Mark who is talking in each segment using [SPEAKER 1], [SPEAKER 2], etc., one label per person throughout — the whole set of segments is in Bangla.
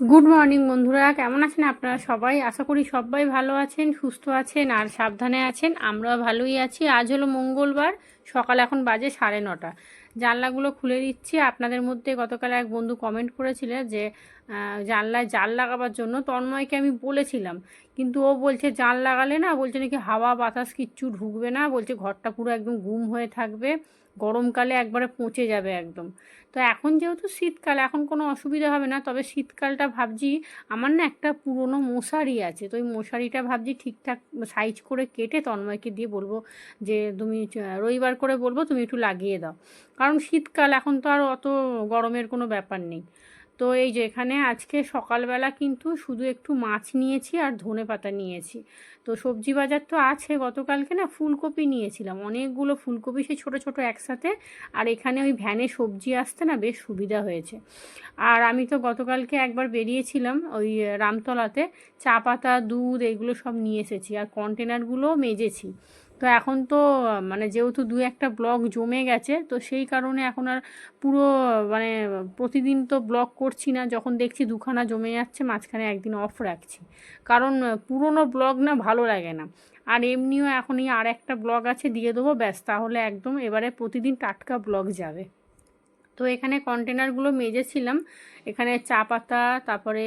[SPEAKER 1] গুড মর্নিং বন্ধুরা। কেমন আছেন আপনারা সবাই? আশা করি সবাই ভালো আছেন, সুস্থ আছেন, আর সাবধানে আছেন। আমরাও ভালোই আছি। আজ হলো মঙ্গলবার, সকাল এখন বাজে সাড়ে নটা। জানলাগুলো খুলে দিচ্ছি। আপনাদের মধ্যে গতকাল এক বন্ধু কমেন্ট করেছিল যে জানলায় জাল লাগাবার জন্য তন্ময়কে আমি বলেছিলাম। কিন্তু ও বলছে, জাল লাগালে না? বলছে, নাকি হাওয়া বাতাস কিচ্ছু ঢুকবে না? বলছে, ঘরটা পুরো একদম গুম হয়ে থাকবে। গরমকালে একবারে পচে যাবে একদম। তো এখন যেহেতু শীতকাল, এখন কোনো অসুবিধা হবে না। তবে শীতকালটা ভাবছি, আমার না একটা পুরনো মশারি আছে। তো ওই মশারিটা ভাবছি ঠিকঠাক সাইজ করে কেটে তন্ময়কে দিয়ে বলব যে, তুমি রবিবার করে বলব, তুমি একটু লাগিয়ে দাও। কারণ শীতকাল, এখন তো আর অত গরমের কোনো ব্যাপার নেই। তো এই যে এখানে আজকে সকালবেলা কিন্তু শুধু একটু মাছ নিয়েছি আর ধনে পাতা নিয়েছি। তো সবজি বাজার তো আছে, গতকালকে না ফুলকপি নিয়েছিলাম। অনেকগুলো ফুলকপি সেই ছোটো ছোটো একসাথে আর এখানে ওই ভ্যানে সবজি আসতে না বেশ সুবিধা হয়েছে। আর আমি তো গতকালকে একবার বেরিয়েছিলাম ওই রামতলাতে, চা পাতা, দুধ এগুলো সব নিয়ে এসেছি আর কন্টেনারগুলোও মেজেছি। তো এখন তো মানে যেহেতু দু একটা ব্লগ জমে গেছে, তো সেই কারণে এখন আর পুরো মানে প্রতিদিন তো ব্লগ করছি না, যখন দেখছি দুখানা জমে যাচ্ছে, মাঝখানে একদিন অফ রাখছি। কারণ পুরনো ব্লগ না ভালো লাগে না। আর এমনিও এখন এই আর একটা ব্লগ আছে, দিয়ে দেবো, ব্যাস, তাহলে একদম এবারে প্রতিদিন টাটকা ব্লগ যাবে। তো এখানে কন্টেনারগুলো মেজেছিলাম, এখানে চা পাতা, তারপরে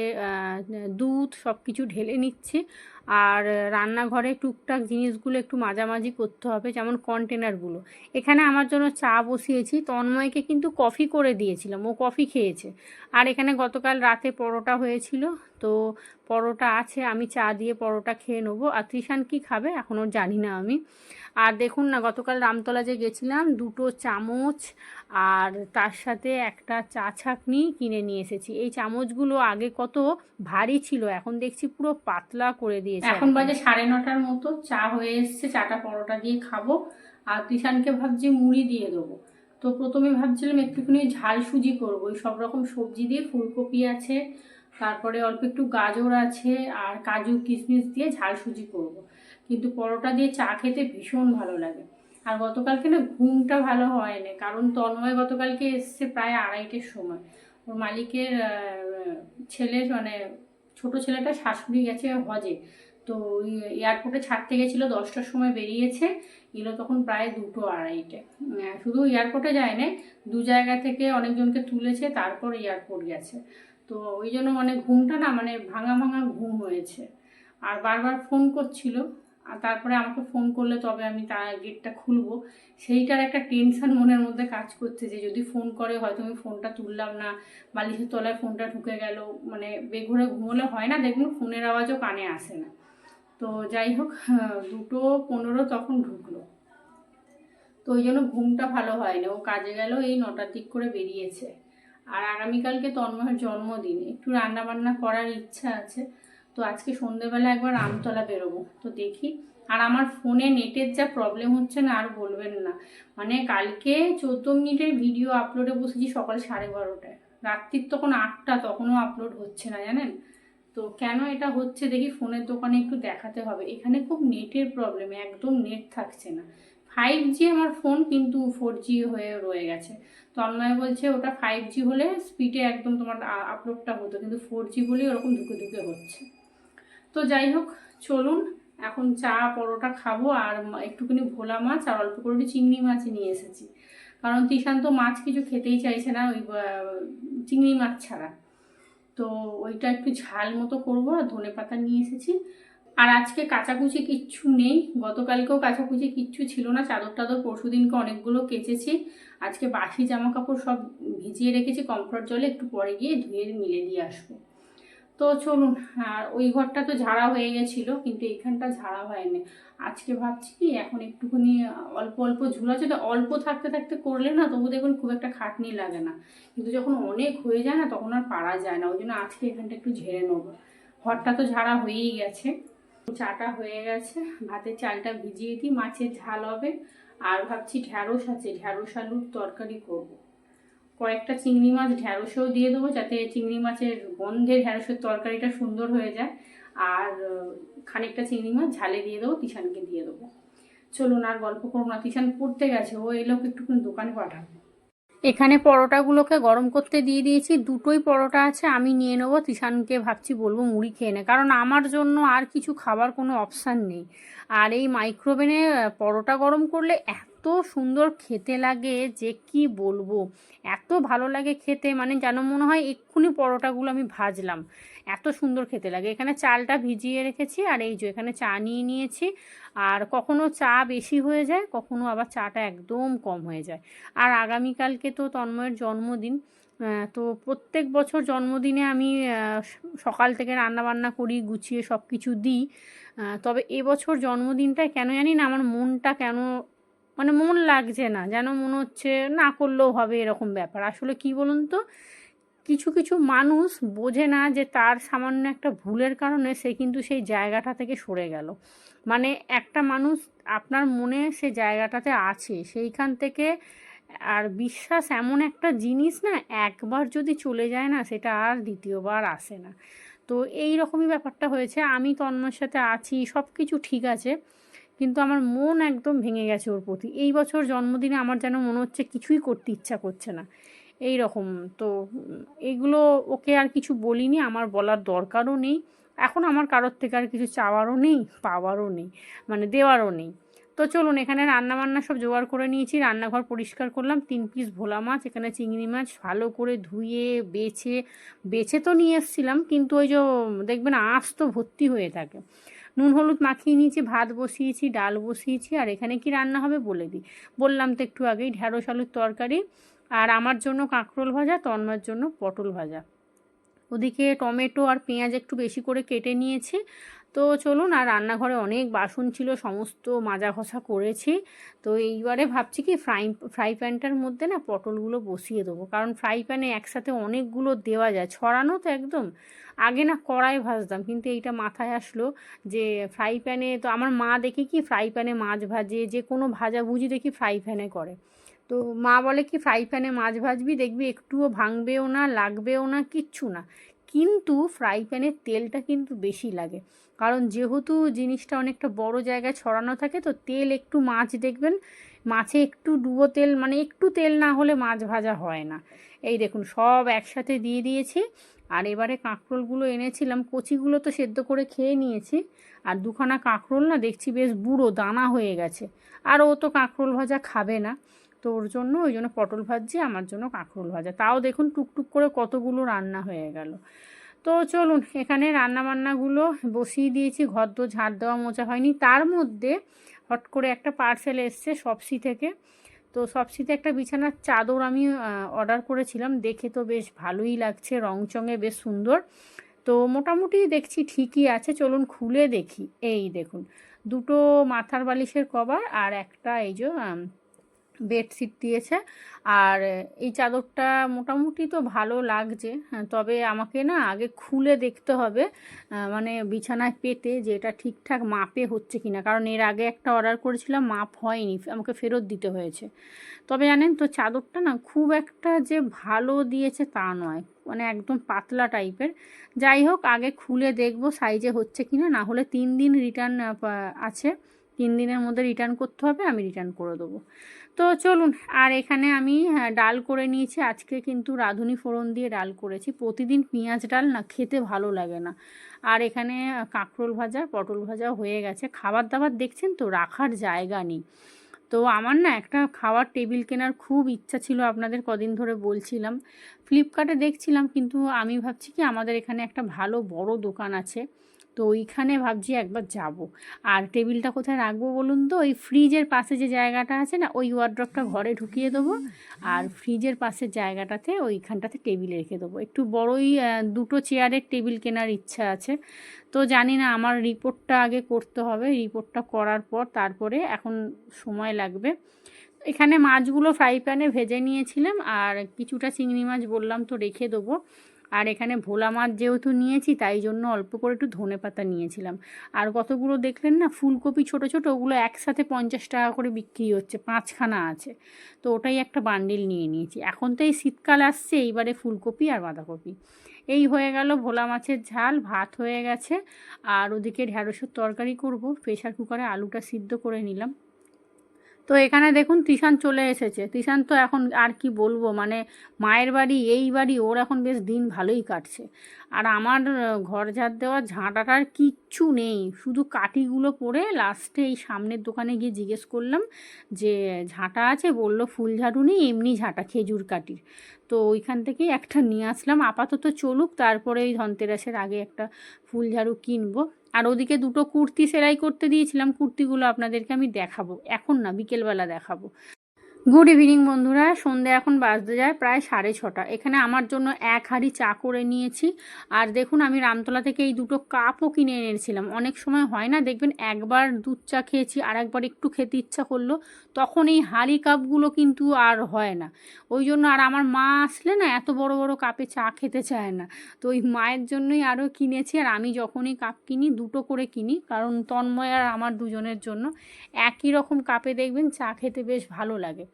[SPEAKER 1] দুধ সব কিছু ঢেলে নিচ্ছি। আর রান্নাঘরে টুকটাক জিনিসগুলো একটু মাঝামাঝি করতে হবে, যেমন কন্টেনারগুলো। এখানে আমার জন্য চা বসিয়েছি, তন্ময়কে কিন্তু কফি করে দিয়েছিলাম, ও কফি খেয়েছে। আর এখানে গতকাল রাতে পরোটা হয়েছিল, তো পরোটা আছে, আমি চা দিয়ে পরোটা খেয়ে নেব। আর তৃষান কী খাবে এখনও জানি না আমি। আর দেখুন না, গতকাল রামতলা যে গেছিলাম, দুটো চামচ আর তার সাথে একটা চা ছাঁকনি কিনে নিয়ে এসেছি। এই চামচগুলো আগে কত ভারী ছিল, এখন দেখছি পুরো পাতলা করে দিয়েছে এখন বাজে সাড়ে নটার মতো চা হয়ে এসছে চাটা পরোটা দিয়ে খাব। আর তিশানকে ভাবছি মুড়ি দিয়ে দেবো। তো প্রথমে ভাবছিলাম একটুখানি ঝাল সুজি করব। ওই সব রকম সবজি দিয়ে ফুলকপি আছে তারপরে অল্প একটু গাজর আছে আর কাজু কিশমিশ দিয়ে ঝাল সুজি করব। কিন্তু পরোটা দিয়ে চা খেতে ভীষণ ভালো লাগে। আর গতকালকে না ঘুমটা ভালো হয়নি কারণ তন্ময় গতকালকে এসছে প্রায় আড়াইটের সময়। ওর মালিকের আহ, ছেলে মানে ছোট ছেলেটা শাশুড়ি গেছে হজে। তো এয়ারপোর্টে ছাড়তে গেছিল, দশটার সময় বেরিয়েছে। এলো তখন প্রায় দুটো আড়াইটে। শুধু এয়ারপোর্টে যায় না দু জায়গা থেকে অনেকজনকে তুলেছে, তারপর এয়ারপোর্ট গেছে। তো ওই জন্য মানে ঘুমটা না মানে ভাঙা ভাঙা ঘুম হয়েছে। আর বারবার ফোন করছিল, আর তারপরে আমাকে ফোন করলে তবে আমি তার গেটটা খুলবো। সেইটার একটা টেনশন মনের মধ্যে কাজ করছে যে যদি ফোন করে, হয়তো আমি ফোনটা তুললাম না, বালিশের তলায় ফোনটা ঢুকে গেল। মানে বেঘরে ঘুমোলে হয় না দেখুন ফোনের আওয়াজও কানে আসে না। তো যাই হোক আহ, দুটো পনেরো তখন ঢুকলো। তো ওই জন্য ঘুমটা ভালো হয়নি। ও কাজে গেল এই নটার দিক করে বেরিয়েছে। আর আগামীকালকে তন্ময়ের জন্মদিন একটু রান্না বান্না করার ইচ্ছা আছে। তো আজকে সন্ধেবেলা একবার আমতলা বেরোবো। তো দেখি আর আমার ফোনে নেটের যা প্রবলেম হচ্ছে না আর বলবেন না। মানে কালকে চোদ্দ মিনিটের ভিডিও আপলোডে বসেছি সকাল সাড়ে বারোটায়। রাত্রির তখন আটটা তখনও আপলোড হচ্ছে না জানেন? তো কেন এটা হচ্ছে? দেখি ফোনের দোকানে একটু দেখাতে হবে। এখানে খুব নেটের প্রবলেম একদম নেট থাকছে না। ফাইভ জি আমার ফোন কিন্তু ফোর জি হয়ে রয়ে গেছে। তন্ময় বলছে ওটা ফাইভ জি হলে স্পিডে একদম তোমার আপলোডটা হতো, কিন্তু ফোর জি বলেই ওরকম ধুকে ধুকে হচ্ছে। তো যাই হোক, চলুন, এখন চা, পরোটা খাব আর একটুখানি ভোলা মাছ আর অল্প করে চিংড়ি মাছ নিয়ে এসেছি। কারণ তিশান্ত মাছ কিছু খেতেই চাইছে না, ওই চিংড়ি মাছ ছাড়া। তো ওইটা একটু ঝাল মতো করব আর ধনে পাতা নিয়ে এসেছি। আর আজকে কাচাকুচি কিচ্ছু নেই। গতকালকেও কাচাকুচি কিচ্ছু ছিল না। চাদর টাদর পরশু দিনকে অনেকগুলো কেচেছি। আজকে বাসি জামা কাপড় সব ভিজিয়ে রেখেছি। কমফর্ট জলে একটু পরে গিয়ে ধুয়ে মিলে দিয়ে আসব। তো চলুন, আর ওই ঘরটা তো ঝাড়া হয়ে গেছিল, কিন্তু এইখানটা ঝাড়া হয়নি। আজকে ভাবছি কি, এখন একটুখানি অল্প অল্প ঝুলাচ্ছে তো অল্প থাকতে থাকতে করলে না, তবু দেখবেন খুব একটা খাটনি লাগে না। কিন্তু যখন অনেক হয়ে যায় না, তখন আর পারা যায় না, ওই জন্য আজকে এখানটা একটু ঝেড়ে নেব। ঘরটা তো ঝাড়া হয়েই গেছে। চাটা হয়ে গেছে, ভাতের চালটা ভিজিয়ে দিই, মাছের ঝাল হবে, আর ভাবছি ঢ্যাঁড়স আছে, ঢ্যাঁড়স আলুর তরকারি করব। কয়েকটা চিংড়ি মাছ ঢ্যাঁড়সেও দিয়ে দেবো যাতে চিংড়ি মাছের গন্ধে ঢ্যাঁড়সের তরকারিটা সুন্দর হয়ে যায়। আর খানিকটা চিংড়ি মাছ ঝালে দিয়ে দেবো, তিশানকে দিয়ে দেবো। চলুন আর গল্প করব না, তিশান পড়তে গেছে, ও এলো একটুখানি দোকানে পাঠাবো। এখানে পরোটাগুলোকে গরম করতে দিয়ে দিয়েছি, দুটোই পরোটা আছে, আমি নিয়ে নেব, তিশানকে ভাবছি বলব মুড়ি খেয়ে নে, কারণ আমার জন্য আর কিছু খাবার কোনো অপশান নেই। আর এই মাইক্রোওভেনে পরোটা গরম করলে এত সুন্দর খেতে লাগে যে কি বলব? এত ভালো লাগে খেতে মানে যেন মনে হয় এক্ষুনি পরোটাগুলো আমি ভাজলাম। এত সুন্দর খেতে লাগে। এখানে চালটা ভিজিয়ে রেখেছি আর এই যে এখানে চা নিয়ে নিয়েছি। আর কখনো চা বেশি হয়ে যায়, কখনো আবার চাটা একদম কম হয়ে যায়। আর আগামীকালকে তো তন্ময়ের জন্মদিন তো প্রত্যেক বছর জন্মদিনে আমি সকাল থেকে রান্না বান্না করি, গুছিয়ে সব কিছু দিই তবে এবছর জন্মদিনটা কেন জানি না, আমার মনটা কেন মানে মন লাগছে না, যেন মনে হচ্ছে না করলেও হবে এরকম ব্যাপার। আসলে কি বলুন তো? কিছু কিছু মানুষ বোঝে না যে তার সামান্য একটা ভুলের কারণে সে কিন্তু সেই জায়গাটা থেকে সরে গেল। মানে একটা মানুষ আপনার মনে সে জায়গাটাতে আছে, সেইখান থেকে আর বিশ্বাস এমন একটা জিনিস না একবার যদি চলে যায় না, সেটা আর দ্বিতীয়বার আসে না। তো এই রকমই ব্যাপারটা হয়েছে। আমি তন্ময়ের সাথে আছি সব কিছু ঠিক আছে। কিন্তু আমার মন একদম ভেঙে গেছে ওর প্রতি। এই বছর জন্মদিনে আমার যেন মনে হচ্ছে কিছুই করতে ইচ্ছা করছে না। এই রকম। তো এইগুলো ওকে আর কিছু বলিনি, আমার বলার দরকারও নেই। এখন আমার কারোর থেকে আর কিছু চাওয়ারও নেই, পাওয়ারও নেই মানে দেওয়ারও নেই। তো চলুন, এখানে রান্না বান্না সব জোগাড় করে নিয়েছি, রান্নাঘর পরিষ্কার করলাম, তিন পিস ভোলা মাছ, এখানে চিংড়ি মাছ ভালো করে ধুয়ে, বেছে বেছে তো নিয়ে এসেছিলাম, কিন্তু ওই যে দেখবেন আঁশ তো ভর্তি হয়ে থাকে। নুন, হলুদ মাখিয়ে নিয়েছি, ভাত বসিয়েছি, ডাল বসিয়েছি, আর এখানে কি রান্না হবে বলে দিই। বললাম তো একটু আগেই ঢ্যাঁড়স, আলুর তরকারি, আর আমার জন্য কাঁকরোল ভাজা তন্মার জন্য পটল ভাজা। ওদিকে টমেটো আর পেঁয়াজ একটু বেশি করে কেটে নিয়েছি তো চলুন আর রান্নাঘরে অনেক বাসন ছিল, সমস্ত মাজা ঘষা করেছি। তো এইবারে ভাবছি কি ফ্রাই ফ্রাই প্যানটার মধ্যে না পটলগুলো বসিয়ে দেবো। কারণ ফ্রাই প্যানে একসাথে অনেকগুলো দেওয়া যায়, ছড়ানো তো একদম। আগে না কড়াই ভাজতাম, কিন্তু এইটা মাথায় আসলো যে ফ্রাই প্যানে, তো আমার মা দেখি কি ফ্রাই প্যানে মাছ ভাজে, যে কোনো ভাজাভুজি দেখি ফ্রাই প্যানে করে। তো মা বলে কি ফ্রাই প্যানে মাছ ভাজবি, দেখবি একটুও ভাঙবেও না, লাগবেও না, কিচ্ছু না। কিন্তু ফ্রাই প্যানের তেলটা কিন্তু বেশি লাগে। কারণ যেহেতু জিনিসটা অনেকটা বড় জায়গায় ছড়ানো থাকে, তো তেল একটু মাছ দেখবেন, মাছে একটু ডুবো তেল মানে একটু তেল না হলে মাছ ভাজা হয় না। এই দেখুন, সব একসাথে দিয়ে দিয়েছি, আর এবারে কাঁকরোলগুলো এনেছিলাম, কচিগুলো তো সেদ্ধ করে খেয়ে নিয়েছি, আর দুখানা কাঁকরোল না দেখছি বেশ বুড়ো, দানা হয়ে গেছে। আর ও তো কাঁকরোল ভাজা খাবে না। তো ওর জন্য, ওই জন্য পটল ভাজছি, আমার জন্য কাঁকরোল ভাজা। তাও দেখুন টুকটুক করে কতগুলো রান্না হয়ে গেল। তো চলুন, এখানে রান্নাবান্নাগুলো বসিয়ে দিয়েছি, ঘর তো ঝাড় দেওয়া মোচা হয়নি। তার মধ্যে হট করে একটা পার্সেল এসছে সবসি থেকে। তো সবসিতে একটা বিছানার চাদর আমি অর্ডার করেছিলাম। দেখে তো বেশ ভালোই লাগছে, রংচঙে বেশ সুন্দর। তো মোটামুটি দেখছি ঠিকই আছে, চলুন খুলে দেখি। এই দেখুন, দুটো মাথার বালিশের কভার আর একটা এই যে বেডশিট দিয়েছে। আর এই চাদরটা মোটামুটি তো ভালো লাগছে। হ্যাঁ, তবে আমাকে না আগে খুলে দেখতে হবে মানে বিছানায় পেতে যে এটা ঠিকঠাক মাপে হচ্ছে কি না কারণ এর আগে একটা অর্ডার করেছিলাম মাপ হয়নি আমাকে ফেরত দিতে হয়েছে। তবে জানেন তো চাদরটা না খুব একটা যে ভালো দিয়েছে তা নয় মানে একদম পাতলা টাইপের। যাই হোক আগে খুলে দেখব সাইজে হচ্ছে কি না হলে তিন দিন রিটার্ন আছে। তিন দিনের মধ্যে রিটার্ন করতে হবে, আমি রিটার্ন করে দেবো। তো চলুন, আর এখানে আমি ডাল করে নিয়েছি। আজকে কিন্তু রাঁধুনি ফোড়ন দিয়ে ডাল করেছি। প্রতিদিন পেঁয়াজ ডাল না খেতে ভালো লাগে না। আর এখানে কাঁকরোল ভাজা, পটল ভাজা হয়ে গেছে। খাবার দাবার দেখছেন তো, রাখার জায়গা নেই। তো আমার না একটা খাওয়ার টেবিল কেনার খুব ইচ্ছা ছিল, আপনাদের কদিন ধরে বলছিলাম। ফ্লিপকার্টে দেখছিলাম, কিন্তু আমি ভাবছি কি আমাদের এখানে একটা ভালো বড় দোকান আছে। তো ওইখানে ভাবছি একবার যাব। আর টেবিলটা কোথায় রাখব বলুন তো? ওই ফ্রিজের পাশে যে জায়গাটা আছে না ওই ওয়ার্ড্রপটা ঘরে ঢুকিয়ে দেবো। আর ফ্রিজের পাশের জায়গাটাতে ওইখানটাতে টেবিল রেখে দেবো। একটু বড়ই দুটো চেয়ারের টেবিল কেনার ইচ্ছা আছে। তো জানি না আমার রিপোর্টটা আগে করতে হবে। রিপোর্টটা করার পর তারপরে এখন সময় লাগবে। এখানে মাছগুলো ফ্রাই প্যানে ভেজে নিয়েছিলাম। আর কিছুটা চিংড়ি মাছ বললাম তো রেখে দেবো। আর এখানে ভোলা মাছ যেহেতু নিয়েছি, তাই জন্য অল্প করে একটু ধনে পাতা নিয়েছিলাম। আর কতগুলো দেখলেন না, ফুলকপি ছোট ছোট, ওগুলো একসাথে পঞ্চাশ টাকা করে বিক্রি হচ্ছে, পাঁচখানা আছে। তো ওটাই একটা বান্ডিল নিয়ে নিয়েছি। এখন তো এই শীতকাল আসছে, এইবারে ফুলকপি আর বাঁধাকপি। এই হয়ে গেল ভোলা মাছের ঝাল, ভাত হয়ে গেছে। আর ওদিকে ঢ্যাঁড়সের তরকারি করব প্রেশার কুকারে আলুটা সিদ্ধ করে নিলাম। তো এখানে দেখুন তিশান চলে এসেছে। তিশান তো এখন আর কি বলব মানে মায়ের বাড়ি, এই বাড়ি, ওর এখন বেশ দিন ভালোই কাটছে। আর আমার ঘর ঝাড় দেওয়া ঝাঁটাটার কিচ্ছু নেই। শুধু কাঠিগুলো পড়ে লাস্টে এই সামনের দোকানে গিয়ে জিজ্ঞেস করলাম যে, ঝাঁটা আছে? বলল, ফুল ঝাড়ু নেই, এমনি ঝাঁটা, খেজুর কাঠির। তো ওইখান থেকেই একটা নিয়ে আসলাম। আপাতত চলুক, তারপরে এই ধনতেরাসের আগে একটা ফুল ঝাড়ু কিনবো। আর ওদিকে দুটো কুর্তি সেলাই করতে দিয়েছিলাম, কুর্তিগুলো আপনাদেরকে আমি দেখাবো। এখন না, বিকেলবেলা দেখাবো। গুড ইভিনিং বন্ধুরা। সন্ধে এখন বাজতে যায়, প্রায় সাড়ে ছটা। এখানে আমার জন্য এক হাঁড়ি চা করে নিয়েছি। আর দেখুন, আমি রামতলা থেকে এই দুটো কাপও কিনে এনেছিলাম। অনেক সময় হয় না, দেখবেন একবার দুধ চা খেয়েছি আর একবার একটু খেতে ইচ্ছা করল, তখন এই হাঁড়ি কাপগুলো কিন্তু আর হয় না। ওই জন্য আর আমার মা আসলে না, এত বড় বড় কাপে চা খেতে চায় না। তো ওই মায়ের জন্যই আরও কিনেছি, আর আমি যখনই কাপ কিনি, দুটো করে কিনি, কারণ তন্ময় আর আমার দুজনের জন্য একই রকম কাপে দেখবেন চা খেতে বেশ ভালো লাগে।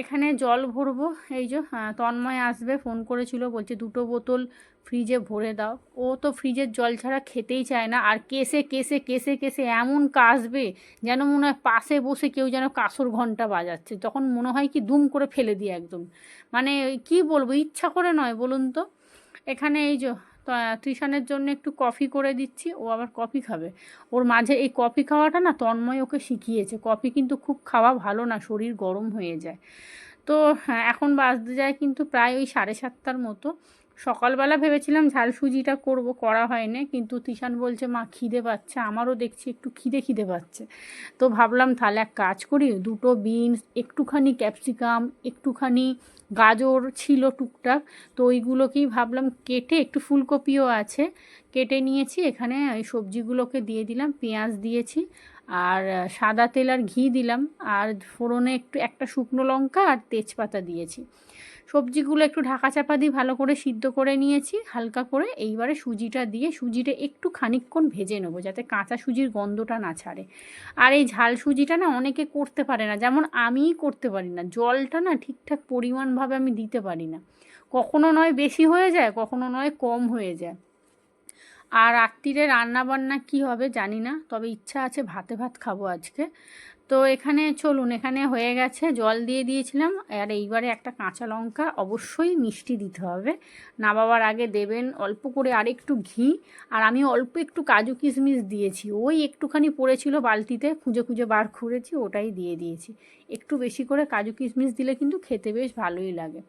[SPEAKER 1] এখানে জল ভরবো। এই যে তন্ময় আসবে, ফোন করেছিল, বলছে, দুটো বোতল ফ্রিজে ভরে দাও। ও তো ফ্রিজের জল ছাড়া খেতেই চায় না। আর কেসে কেসে কেসে কেসে এমন কাশবে যেন মনে হয় পাশে বসে কেউ যেন কাসর ঘণ্টা বাজাচ্ছে। তখন মনে হয় কি দুম করে ফেলে দিই একদম। মানে কি বলব, ইচ্ছা করে নয়, বলুন তো। এখানে এই যে ত্রিশানের জন্য একটু কফি করে দিচ্ছি ও আবার কফি খাবে। ওর মাঝে এই কফি খাওয়াটা না তন্ময় ওকে শিখিয়েছে। কফি কিন্তু খুব খাওয়া ভালো না শরীর গরম হয়ে যায়। তো হ্যাঁ, এখন বাজতে যায় কিন্তু প্রায় ওই সাড়ে সাতটার মতো। সকালবেলা ভেবেছিলাম ঝাল সুজিটা করব, করা হয়নি। কিন্তু তিশান বলছে, মা, খিদে পাচ্ছে, আমারও দেখছি একটু খিদে খিদে পাচ্ছে। তো ভাবলাম, তাহলে এক কাজ করি, দুটো বিনস, একটুখানি ক্যাপসিকাম, একটুখানি গাজর ছিল টুকটাক। তো ওইগুলোকেই ভাবলাম কেটে, একটু ফুলকপিও আছে, কেটে নিয়েছি। এখানে ওই সবজিগুলোকে দিয়ে দিলাম, পেঁয়াজ দিয়েছি, আর সাদা তেল আর ঘি দিলাম। আর ফোড়নে একটু, একটা শুকনো লঙ্কা আর তেজপাতা দিয়েছি। সবজিগুলো একটু ঢাকা চাপা দিয়ে ভালো করে সিদ্ধ করে নিয়েছি, হালকা করে। এইবারে সুজিটা দিয়ে, সুজিটা একটু খানিকক্ষণ ভেজে নেব যাতে কাঁচা সুজির গন্ধটা না ছাড়ে। আর এই ঝাল সুজিটা না অনেকে করতে পারে না, যেমন আমিই করতে পারি না। জলটা না ঠিকঠাক পরিমাণভাবে আমি দিতে পারি না। কখনো নয় বেশি হয়ে যায়, কখনো নয় কম হয়ে যায়। আর রাত্রিরে রান্না বান্না কি হবে জানি না, তবে ইচ্ছা আছে ভাতে ভাত খাব আজকে। তো এখানে চলুন, এখানে হয়ে গেছে, জল দিয়ে দিয়েছিলাম। আর এইবারে একটা কাঁচা লঙ্কা, অবশ্যই মিষ্টি দিতে হবে। না বাবার আগে দেবেন অল্প করে আর একটু ঘি। আর আমি অল্প একটু কাজু কিশমিশ দিয়েছি। ওই একটুখানি পড়েছিল বালতিতে, খুঁজে খুঁজে বার খুঁড়েছি ওটাই দিয়ে দিয়েছি। একটু বেশি করে কাজু কিশমিশ দিলে কিন্তু খেতে বেশ ভালোই লাগে।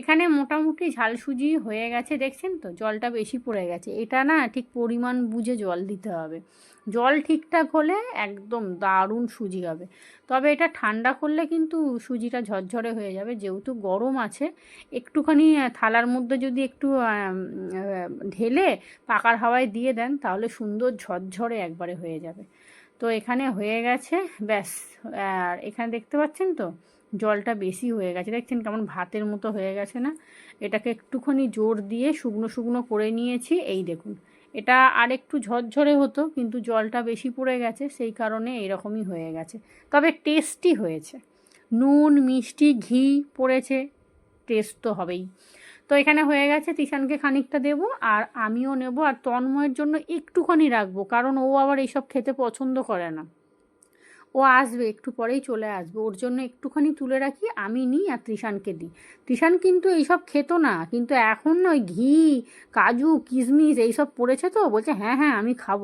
[SPEAKER 1] এখানে মোটামুটি ঝাল সুজি হয়ে গেছে, দেখছেন তো? জলটা বেশি পড়ে গেছে। এটা না ঠিক পরিমাণ বুঝে জল দিতে হবে। জল ঠিকঠাক হলে একদম দারুণ সুজি হবে। তবে এটা ঠান্ডা করলে কিন্তু সুজিটা ঝরঝরে হয়ে যাবে। যেহেতু গরম আছে, একটুখানি থালার মধ্যে যদি একটু ঢেলে পাকার হাওয়ায় দিয়ে দেন, তাহলে সুন্দর ঝরঝরে একবারে হয়ে যাবে। তো এখানে হয়ে গেছে, ব্যাস। আর এখানে দেখতে পাচ্ছেন তো? জলটা বেশি হয়ে গেছে। দেখছেন কেমন ভাতের মতো হয়ে গেছে না? এটাকে একটুখানি জোর দিয়ে শুকনো শুকনো করে নিয়েছি। এই দেখুন, এটা আর একটু ঝরঝরে হতো, কিন্তু জলটা বেশি পড়ে গেছে, সেই কারণে এরকমই হয়ে গেছে। তবে টেস্টি হয়েছে। নুন, মিষ্টি, ঘি পড়েছে টেস্ট তো হবেই। তো এখানে হয়ে গেছে, তিশানকে খানিকটা দেব আর আমিও নেব। আর তন্ময়ের জন্য একটুখানি রাখব, কারণ ও আবার এইসব খেতে পছন্দ করে না। ও আসবে, একটু পরেই চলে আসবে। ওর জন্য একটুখানি তুলে রাখি, আমি নিই আর তৃষানকে দিই। তৃষান কিন্তু এইসব খেত না, কিন্তু এখন না ওই ঘি, কাজু, কিশমিশ এইসব পড়েছে তো, বলছে হ্যাঁ হ্যাঁ আমি খাব।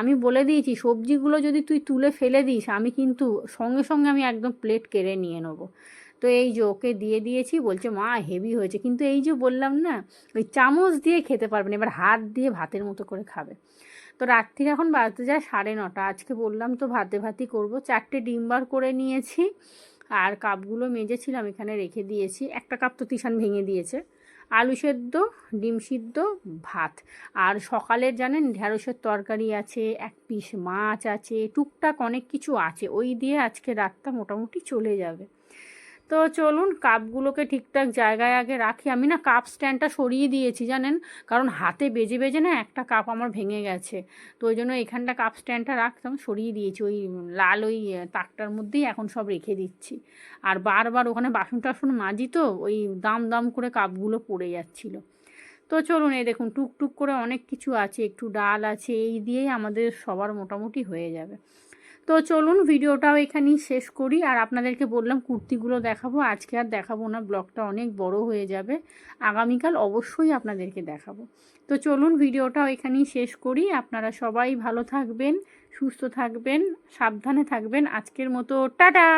[SPEAKER 1] আমি বলে দিয়েছি, সবজিগুলো যদি তুই তুলে ফেলে দিস, আমি কিন্তু সঙ্গে সঙ্গে আমি একদম প্লেট কেড়ে নিয়ে নেব। তো এই যে ওকে দিয়ে দিয়েছি, বলছে, মা, হেভি হয়েছে। কিন্তু এই যে বললাম না, ওই চামচ দিয়ে খেতে পারবে না, এবার হাত দিয়ে ভাতের মতো করে খাবে। তো রাত্রির এখন বাজতে যায় সাড়ে নটা। আজকে বললাম তো ভাতে ভাতি করব। চারটে ডিম বার করে নিয়েছি আর কাপগুলো মেজেছিলাম, এখানে রেখে দিয়েছি। একটা কাপ তো তিশান ভেঙে দিয়েছে। আলু সেদ্ধ, ডিম সিদ্ধ, ভাত। আর সকালের জানেন ঢ্যাঁড়সের তরকারি আছে, এক পিস মাছ আছে, টুকটাক অনেক কিছু আছে। ওই দিয়ে আজকে রাতটা মোটামুটি চলে যাবে। তো চলুন কাপগুলোকে ঠিকঠাক জায়গায় আগে রাখি। আমি না কাপ স্ট্যান্ডটা সরিয়ে দিয়েছি, জানেন? কারণ হাতে বেজে বেজে না একটা কাপ আমার ভেঙে গেছে। তো ওই জন্য এখানটা কাপ স্ট্যান্ডটা রাখতাম সরিয়ে দিয়েছি, ওই লাল ওই তাকটার মধ্যেই এখন সব রেখে দিচ্ছি। আর বারবার ওখানে বাসন টাসন মাজি তো, ওই দাম দাম করে কাপগুলো পড়ে যাচ্ছিল। তো চলুন এই দেখুন, টুকটুক করে অনেক কিছু আছে, একটু ডাল আছে, এই দিয়েই আমাদের সবার মোটামুটি হয়ে যাবে। তো চলুন ভিডিওটাও এখানেই শেষ করি। আর আপনাদেরকে বললাম কুর্তিগুলো দেখাবো। আজকে আর দেখাবো না, ব্লগটা অনেক বড় হয়ে যাবে। আগামীকাল অবশ্যই আপনাদেরকে দেখাবো। তো চলুন ভিডিওটাও এখানেই শেষ করি। আপনারা সবাই ভালো থাকবেন, সুস্থ থাকবেন, সাবধানে থাকবেন। আজকের মতো টাটা!